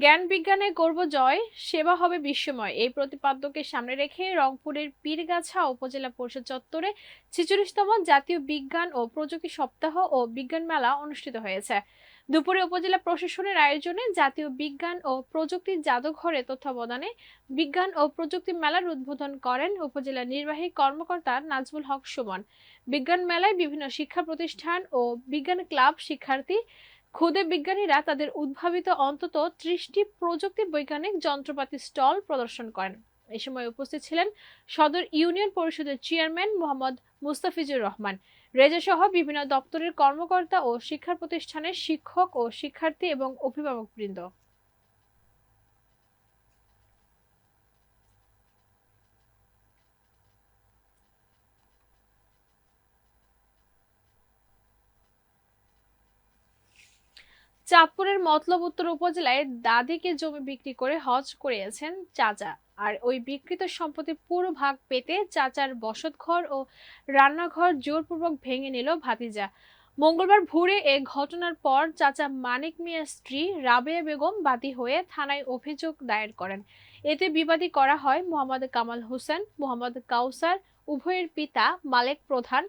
জ্ঞান বিজ্ঞানে করব জয়, সেবা হবে বিশ্বময় এই প্রতিপাদ্যকে সামনে রেখে রংপুরের পীরগাছা উপজেলা পরিষদ চত্বরে ছেচল্লিশতম জাতীয় বিজ্ঞান ও প্রযুক্তি সপ্তাহ ও বিজ্ঞান মেলা অনুষ্ঠিত হয়েছে। দুপুরে উপজেলা প্রশাসনের আয়োজনে জাতীয় বিজ্ঞান ও প্রযুক্তি জাদুঘরে তত্ত্বাবধানে বিজ্ঞান ও প্রযুক্তি মেলার উদ্বোধন করেন উপজেলা নির্বাহী কর্মকর্তা নাজমুল হক সুমন। বিজ্ঞান মেলায় বিভিন্ন শিক্ষা প্রতিষ্ঠান ও বিজ্ঞান ক্লাব শিক্ষার্থী ক্ষুদে বিজ্ঞানীরা তাদের উদ্ভাবিত অন্তত ত্রিশটি প্রযুক্তি বৈজ্ঞানিক যন্ত্রপাতি স্টল প্রদর্শন করেন। এ সময় উপস্থিত ছিলেন সদর ইউনিয়ন পরিষদের চেয়ারম্যান মোহাম্মদ মুস্তাফিজুর রহমান। রেজা সহ বিভিন্ন দপ্তরের কর্মকর্তা ও শিক্ষা প্রতিষ্ঠানের শিক্ষক ও শিক্ষার্থী এবং অভিভাবকবৃন্দ। চাঁদপুরের মতলব উত্তর উপজেলায় দাদিকে জমি বিক্রি করে হজ করিয়েছেন চাচা। আর ওই বিকৃত সম্পত্তির পুরো ভাগ পেতে চাচার বসতঘর ও রান্নাঘর জোরপূর্বক ভেঙে নিল ভাতিজা। মঙ্গলবার ভোরে এ ঘটনার পর চাচা মানিক মিয়ার স্ত্রী রাবেয়া বেগম বাদী হয়ে থানায় অভিযোগ দায়ের করেন। এতে বিবাদী করা হয় মোহাম্মদ কামাল হোসেন, মোহাম্মদ কাউসার, উভয়ের পিতা মালেক প্রধান,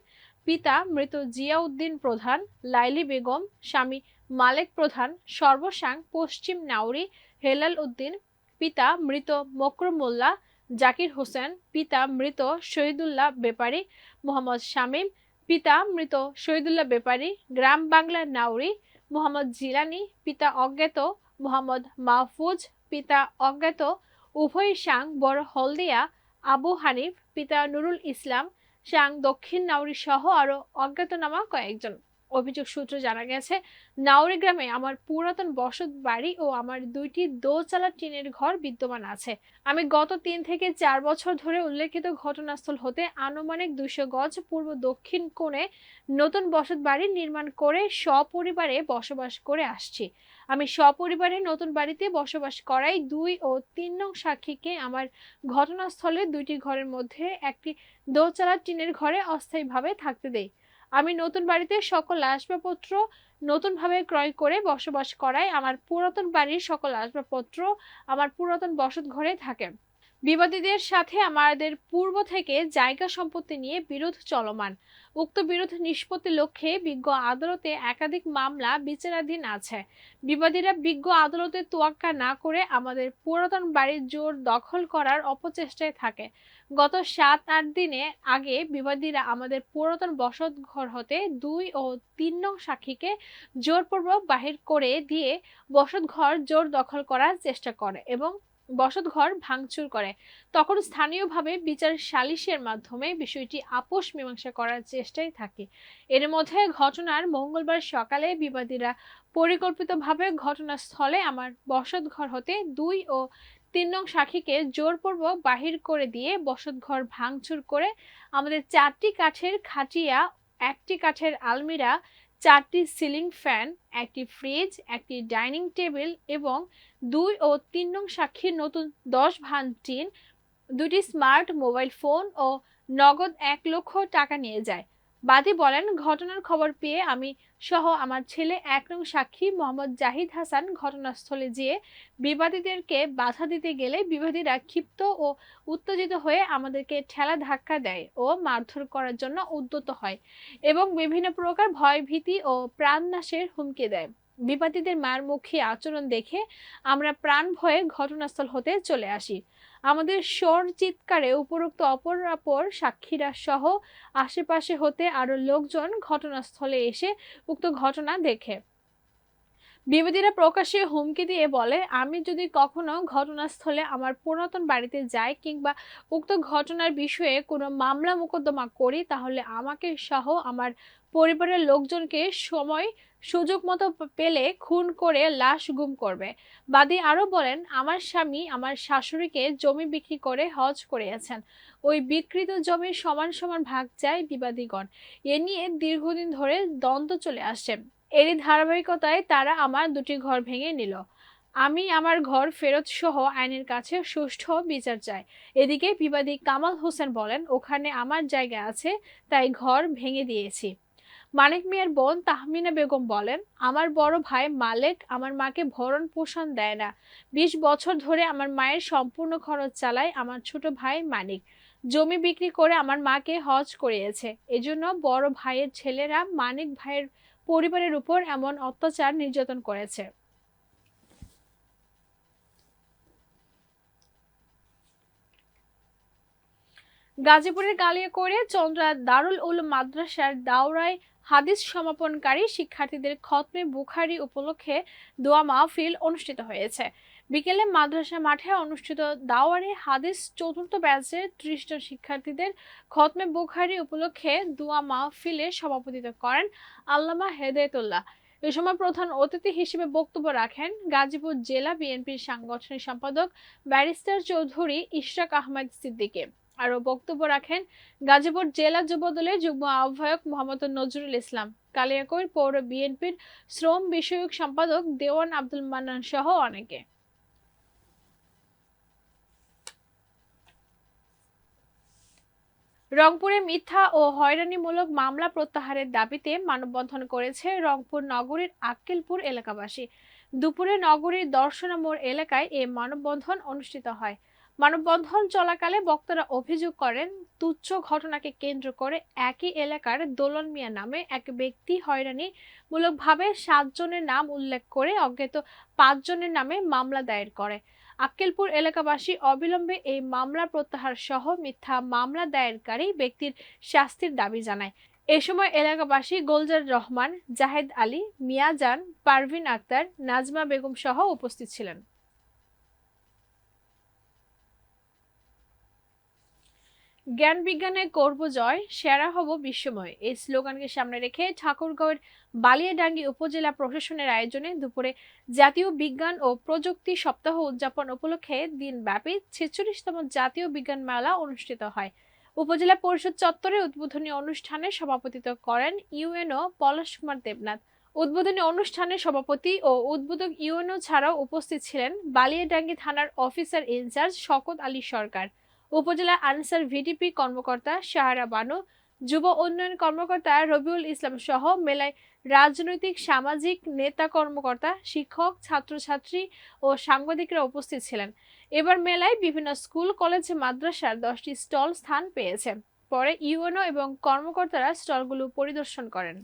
পিতা মৃত জিয়াউদ্দিন প্রধান, লাইলি বেগম, স্বামী মালেক প্রধান সর্বসাং পশ্চিম নাউরি হেলাল উদ্দিন, পিতা মৃত মকরম মোল্লা জাকির হোসেন, পিতা মৃত শহীদুল্লাহ বেপারী মোহাম্মদ শামীম, পিতা মৃত শহীদুল্লাহ বেপারী গ্রাম বাংলা নাউরি মোহাম্মদ জিলানি, পিতা অজ্ঞাত মোহাম্মদ মাহফুজ, পিতা অজ্ঞাত উভয় সাং বড় হলদিয়া, আবু হানিফ, পিতা নুরুল ইসলাম, সাং দক্ষিণ নাউরি সহ আরও অজ্ঞাতনামা কয়েকজন। অভিযোগ সূত্রে জানা গেছে নাউরি গ্রামে আমার পুরাতন বসত বাড়ি ও আমার দুইটি দোচালা টিনের ঘর বিদ্যমান আছে। আমি গত তিন থেকে চার বছর ধরে উল্লেখিত ঘটনাস্থল হতে আনুমানিক দুশো গজ পূর্ব দক্ষিণ কোণে নতুন বসত বাড়ি নির্মাণ করে সপরিবারে বসবাস করে আসছি। আমি সপরিবারে নতুন বাড়িতে বসবাস করাই দুই ও তিন নং সাক্ষীকে আমার ঘটনাস্থলে দুইটি ঘরের মধ্যে একটি দোচালা টিনের ঘরে অস্থায়ীভাবে থাকতে দেই। আমি নতুন বাড়িতে সকল আসবাবপত্র নতুনভাবে ক্রয় করে বসবাস করায় আমার পুরাতন বাড়ির সকল আসবাবপত্র আমার পুরাতন বসত ঘরে থাকে। বিবাদীদের সাথে আমাদের পূর্ব থেকে জায়গা সম্পত্তি নিয়ে বিরোধ চলমান। উক্ত বিরোধ নিষ্পত্তির লক্ষ্যে বিজ্ঞ আদালতে একাধিক মামলা বিচারাধীন আছে। বিবাদীরা বিজ্ঞ আদালতে তোয়াক্কা না করে আমাদের পুরাতন বাড়ির জোর দখল করার অপচেষ্টায় থাকে। গত সাত, আট দিনে আগে বিবাদীরা আমাদের পুরাতন বসত ঘর হতে দুই ও তিন নং সাক্ষীকে জোরপূর্বক বাহির করে দিয়ে বসত ঘর জোর দখল করার চেষ্টা করে এবং বসতঘর ভাঙচুর করে। তখন স্থানীয়ভাবে বিচার সালিশের মাধ্যমে বিষয়টি আপোষ মীমাংসা করার চেষ্টায় থাকে। এর মধ্যে ঘটনার মঙ্গলবার সকালে বিবাদীরা পরিকল্পিতভাবে ঘটনাস্থলে আমার বসতঘর হতে দুই ও তিন নং সাক্ষীকে জোরপূর্বক বাহির করে দিয়ে বসতঘর ভাঙচুর করে আমাদের চারটি কাঠের খাটিয়া, একটি কাঠের আলমিরা, চারটি সিলিং ফ্যান, একটি ফ্রিজ, একটি ডাইনিং টেবিল এবং দুই ও তিন নং সাক্ষীর নতুন দশ ভান টিন দুটি স্মার্ট মোবাইল ফোন ও নগদ এক লক্ষ টাকা নিয়ে যায়। বাদী বলেন, ঘটনার খবর পেয়ে আমি সহ আমার ছেলে এক নং সাক্ষী মোহাম্মদ জাহিদ হাসান ঘটনাস্থলে যেয়ে বিবাদীদেরকে বাধা দিতে গেলে বিবাদীরা ক্ষিপ্ত ও উত্তেজিত হয়ে আমাদেরকে ঠেলা ধাক্কা দেয় ও মারধর করার জন্য উদ্যত হয় এবং বিভিন্ন প্রকার ভয়ভীতি ও প্রাণনাশের হুমকি দেয়। বিবাদীদের মারমুখী আচরণ দেখে আমরা প্রাণ ভয়ে ঘটনাস্থল হতে চলে আসি। আমাদের স্বর চিৎকারে উপরোক্ত অপর অপর সাক্ষীরা সহ আশেপাশে হতে আরও লোকজন ঘটনাস্থলে এসে উক্ত ঘটনা দেখে। বিবাদীরা প্রকাশ্যে হুমকি দিয়ে বলে, আমি যদি কখনো ঘটনাস্থলে আমার পুরাতন বাড়িতে যাই কিংবা উক্ত ঘটনার বিষয়ে কোনো মামলা মোকদ্দমা করি, তাহলে আমাকে সহ আমার পরিবারের লোকজনকে সময়, সুযোগ মতো পেলে খুন করে লাশ গুম করবে। বাদী আরও বলেন, আমার স্বামী আমার শাশুড়িকে জমি বিক্রি করে হজ করিয়াছেন। ওই বিকৃত জমির সমান সমান ভাগ চায় বিবাদীগণ। এ নিয়ে দীর্ঘদিন ধরে দ্বন্দ্ব চলে আসছে। এরই ধারাবাহিকতায় তারা আমার দুটি ঘর ভেঙে নিল। আমি আমার ঘর ফেরত সহ আইনের কাছে সুষ্ঠু বিচার চাই। এদিকে বিবাদী কামাল হোসেন বলেন, ওখানে আমার জায়গা আছে, তাই ঘর ভেঙে দিয়েছি। মানিক মিয়ার বোন তাহমিনা বেগম বলেন, আমার বড় ভাই মালেক আমার মাকে ভরণ পোষণ দেয় না। বিশ বছর ধরে আমার মায়ের সম্পূর্ণ খরচ চালায় আমার ছোট ভাই মানিক। জমি বিক্রি করে আমার মাকে হজ করিয়েছে। এজন্য বড় ভাইয়ের ছেলেরা মানিক ভাইয়ের পরিবারের উপর এমন অত্যাচার নির্যাতন করেছে। গাজীপুরের কালিয়াকৈরে চন্দ্রা দারুল উল মাদ্রাসার দাওরায় হাদিস সমাপনকারী শিক্ষার্থীদের খতমে বুখারি উপলক্ষে দোয়া মাহফিল অনুষ্ঠিত হয়েছে। বিকেলে মাদ্রাসা মাঠে অনুষ্ঠিত দাওয়ারে হাদিস চতুর্থ ব্যাচের ত্রিশ জন শিক্ষার্থীদের খতমে বুখারি উপলক্ষে দোয়া মাহফিলে সভাপতিত্ব করেন আল্লামা হেদায়তুল্লাহ। এ সময় প্রধান অতিথি হিসেবে বক্তব্য রাখেন গাজীপুর জেলা বিএনপির সাংগঠনিক সম্পাদক ব্যারিস্টার চৌধুরী ইশরাক আহমেদ সিদ্দিকে আরও বক্তব্য রাখেন গাজীপুর জেলা যুবদলের যুগ্ম আহ্বায়ক মোহাম্মদ নজরুল ইসলাম, কালিয়াকৈর পৌর বিএনপির শ্রম বিষয়ক সম্পাদক দেওয়ান আব্দুল মান্নান সহ অনেকে। রংপুরে মিথ্যা ও হয়রানিমূলক মামলা প্রত্যাহারের দাবিতে মানববন্ধন করেছে রংপুর নগরীর আক্কেলপুর এলাকাবাসী। দুপুরে নগরীর দর্শনা মোড় এলাকায় এ মানববন্ধন অনুষ্ঠিত হয়। মানববন্ধন চলাকালে বক্তারা অভিযোগ করেন, তুচ্ছ ঘটনাকে কেন্দ্র করে একই এলাকার দোলন মিয়া নামে এক ব্যক্তি হয়রানি মূলকভাবে সাতজনের নাম উল্লেখ করে অজ্ঞাত পাঁচজনের নামে মামলা দায়ের করে। আক্কেলপুর এলাকাবাসী অবিলম্বে এই মামলা প্রত্যাহার সহ মিথ্যা মামলা দায়েরকারী ব্যক্তির শাস্তির দাবি জানায়। এ সময় এলাকাবাসী গোলজার রহমান, জাহেদ আলী মিয়াজান পারভিন আক্তার, নাজমা বেগম সহ উপস্থিত ছিলেন। জ্ঞান বিজ্ঞানে করব জয়, সেরা হব বিশ্বময়। এই স্লোগানকে সামনে রেখে ঠাকুরগাঁওয়ের বালিয়াডাঙ্গি উপজেলা প্রশাসনের আয়োজনে দুপুরে জাতীয় বিজ্ঞান ও প্রযুক্তি সপ্তাহ উদযাপন উপলক্ষে দিনব্যাপী ছেচল্লিশতম জাতীয় বিজ্ঞান মেলা অনুষ্ঠিত হয়। উপজেলা পরিষদ চত্বরে উদ্বোধনী অনুষ্ঠানে সভাপতিত্ব করেন ইউএনও পলাশ কুমার দেবনাথ। উদ্বোধনী অনুষ্ঠানে সভাপতি ও উদ্বোধক ইউএনও ছাড়াও উপস্থিত ছিলেন বালিয়াডাঙ্গি থানার অফিসার ইনচার্জ শকত আলী সরকার। উপজেলা আনসার ভিডিপি কর্মকর্তা সাহারা বানু, যুব উন্নয়ন কর্মকর্তা রবিউল ইসলাম সহ মেলায় রাজনৈতিক, সামাজিক নেতা কর্মকর্তা, শিক্ষক, ছাত্রছাত্রী ও সাংবাদিকরা উপস্থিত ছিলেন। এবার মেলায় বিভিন্ন স্কুল, কলেজ, মাদ্রাসার দশটি স্টল স্থান পেয়েছে। পরে ইউএনও এবং কর্মকর্তারা স্টলগুলো পরিদর্শন করেন।